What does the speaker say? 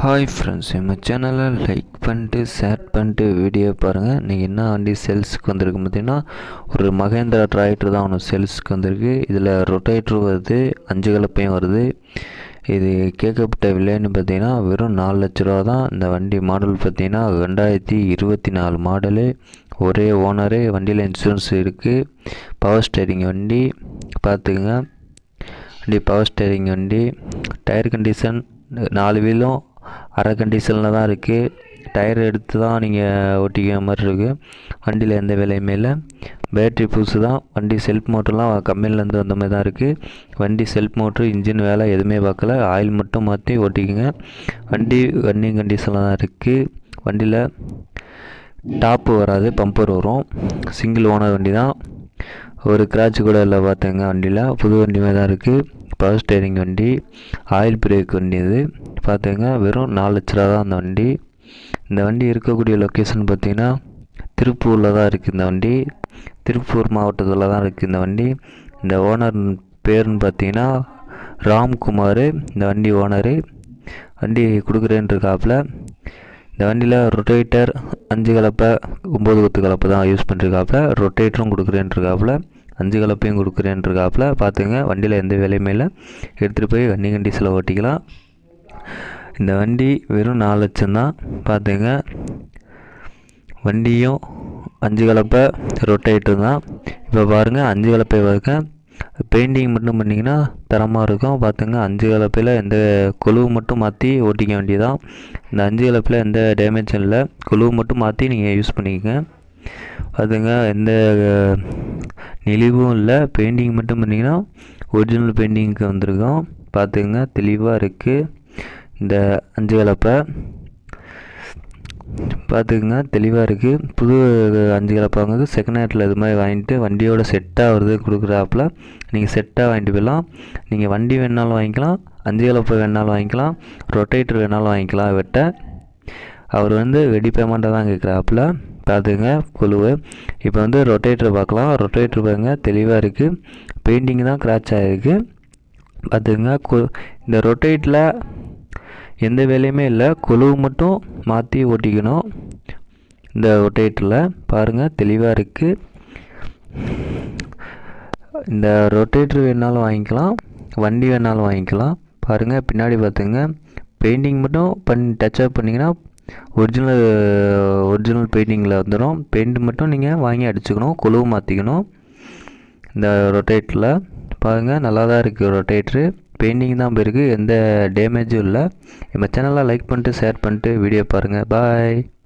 Hi friends நம்ம சேனலை like பண்ணிட்டு ஷேர் பண்ணிட்டு வீடியோ பாருங்கள் இன்றைக்கி என்ன வண்டி சேல்ஸுக்கு வந்திருக்கு பார்த்தீங்கன்னா ஒரு மகேந்திரா டிராக்டர் தான் ஒன்று சேல்ஸுக்கு வந்திருக்கு. இதில் ரொட்டேட்ரு வருது அஞ்சு கலப்பையும் வருது. இது கேட்கப்பட்ட விலைன்னு பார்த்தீங்கன்னா வெறும் நாலு லட்ச ரூபா தான். இந்த வண்டி மாடல் பார்த்தீங்கன்னா ரெண்டாயிரத்தி இருபத்தி நாலு மாடலு ஒரே ஓனரு வண்டியில் இன்சூரன்ஸ் இருக்குது பவர் ஸ்டேரிங் வண்டி பார்த்துக்குங்க. வண்டி பவர் ஸ்டேரிங் வண்டி டயர் கண்டிஷன் நாலு வீலும் அரை கண்டிஷனில் தான் இருக்குது டயர் எடுத்து தான் நீங்கள் ஓட்டிக்கிற மாதிரி இருக்குது வண்டியில் எந்த வேலையுமே இல்லை. பேட்ரி புதுசு தான். வண்டி செல்ஃப் மோட்டர்லாம் கம்பெனிலேருந்து வந்த மாதிரி தான் இருக்குது வண்டி செல்ஃப் மோட்ரு இன்ஜின் வேலை எதுவுமே பார்க்கல. ஆயில் மட்டும் மாற்றி ஓட்டிக்கோங்க வண்டி ரன்னிங் கண்டிஷனில் தான் இருக்குது வண்டியில் டாப்பு வராது பம்பர் வரும். சிங்கிள் ஓனர் வண்டி தான். ஒரு கிராட்ச் கூட இல்லை பார்த்தேங்க வண்டியில். புது வண்டி மாதிரி தான் இருக்குது பவர் ஸ்டேரிங் வண்டி. ஆயில் பிரேக் வண்டி இது. பார்த்தீங்க வெறும் நாலு லட்ச ரூபா தான் அந்த வண்டி. இந்த வண்டி இருக்கக்கூடிய லொக்கேஷன் பார்த்திங்கன்னா திருப்பூரில் தான் இருக்குது இந்த வண்டி. திருப்பூர் மாவட்டத்தில் தான் இருக்குது இந்த வண்டி. இந்த ஓனர் பேர்னு பார்த்தீங்கன்னா ராம்குமார். இந்த வண்டி ஓனரு வண்டி கொடுக்குறேன்ருக்காப்புல இந்த வண்டியில் ரொட்டேட்டர் அஞ்சு கலப்பை ஒம்பது குத்து கலப்பை தான் யூஸ் பண்ணிருக்காப்புல ரொட்டேட்டரும் கொடுக்குறேன்ருக்காப்புல அஞ்சு கலப்பையும் கொடுக்குறேன்ருக்காப்புல பார்த்துங்க வண்டியில் எந்த வேலையுமே இல்லை. எடுத்துகிட்டு போய் வண்டி கண்டிஸில் ஓட்டிக்கலாம். இந்த வண்டி வெறும் நாலு லட்சம் தான். பார்த்துங்க வண்டியும் அஞ்சு கலப்பை ரொட்டேட்டர் தான். இப்போ பாருங்கள் அஞ்சு கலப்பை பாருங்க பெயிண்டிங் மட்டும் பண்ணிங்கன்னா தரமாக இருக்கும். பார்த்துங்க அஞ்சு கலப்பையில் எந்த கொழுவு மட்டும் மாற்றி ஓட்டிக்க வேண்டியதான் இந்த அஞ்சு கலப்பையில் எந்த டேமேஜும் இல்லை. கொழுவு மட்டும் மாற்றி நீங்கள் யூஸ் பண்ணிக்கங்க. பார்த்துங்க எந்த நெளிவும் இல்லை. பெயிண்டிங் மட்டும் பண்ணிங்கன்னா ஒரிஜினல் பெயிண்டிங்க்கு வந்திருக்கோம். பார்த்துங்க தெளிவாக இருக்குது இந்த அஞ்சு கலப்பை பார்த்துக்குங்க தெளிவாக இருக்குது புது அஞ்சு கலப்பாங்க செகண்ட் ஹேண்டில் இது மாதிரி வாங்கிட்டு வண்டியோட செட்டாக வருது கொடுக்குறாப்புல. நீங்கள் செட்டாக வாங்கிட்டு போயிடலாம். நீங்கள் வண்டி வேணாலும் வாங்கிக்கலாம் அஞ்சு கலப்பை வேணாலும் வாங்கிக்கலாம் ரொட்டேட்டர் வேணாலும் வாங்கிக்கலாம் வெட்ட அவர் வந்து வெடி பேமெண்ட்டாக தான் கேட்குறாப்புல பார்த்துங்க குழுவு. இப்போ வந்து ரொட்டேட்டர் பார்க்கலாம். ரொட்டேட்டர் பாருங்க தெளிவாக இருக்குது பெயிண்டிங் தான் கிராச் ஆகிருக்கு பார்த்துங்க இந்த ரொட்டேட்டில் எந்த வேலையுமே இல்லை. கொழுவு மட்டும் மாற்றி ஓட்டிக்கணும். இந்த ரொட்டேட்டரில் பாருங்கள் தெளிவாக இருக்குது இந்த ரொட்டேட்ரு வேணாலும் வாங்கிக்கலாம். வண்டி வேணாலும் வாங்கிக்கலாம். பாருங்கள் பின்னாடி பார்த்துங்க. பெயிண்டிங் மட்டும் பண்ணி டச்சப் பண்ணிங்கன்னா ஒரிஜினல் ஒரிஜினல் பெயிண்டிங்கில் வந்துடும் பெயிண்ட் மட்டும் நீங்கள் வாங்கி அடிச்சுக்கணும். கொழுவு மாற்றிக்கணும் இந்த ரொட்டேட்டரில் பாருங்கள் நல்லா தான் இருக்குது ரொட்டேட்ரு பெயிண்டிங் தான் போயிருக்கு எந்த டேமேஜும் இல்லை. நம்ம சேனலை லைக் பண்ணிட்டு ஷேர் பண்ணிட்டு வீடியோ பாருங்கள் பாய்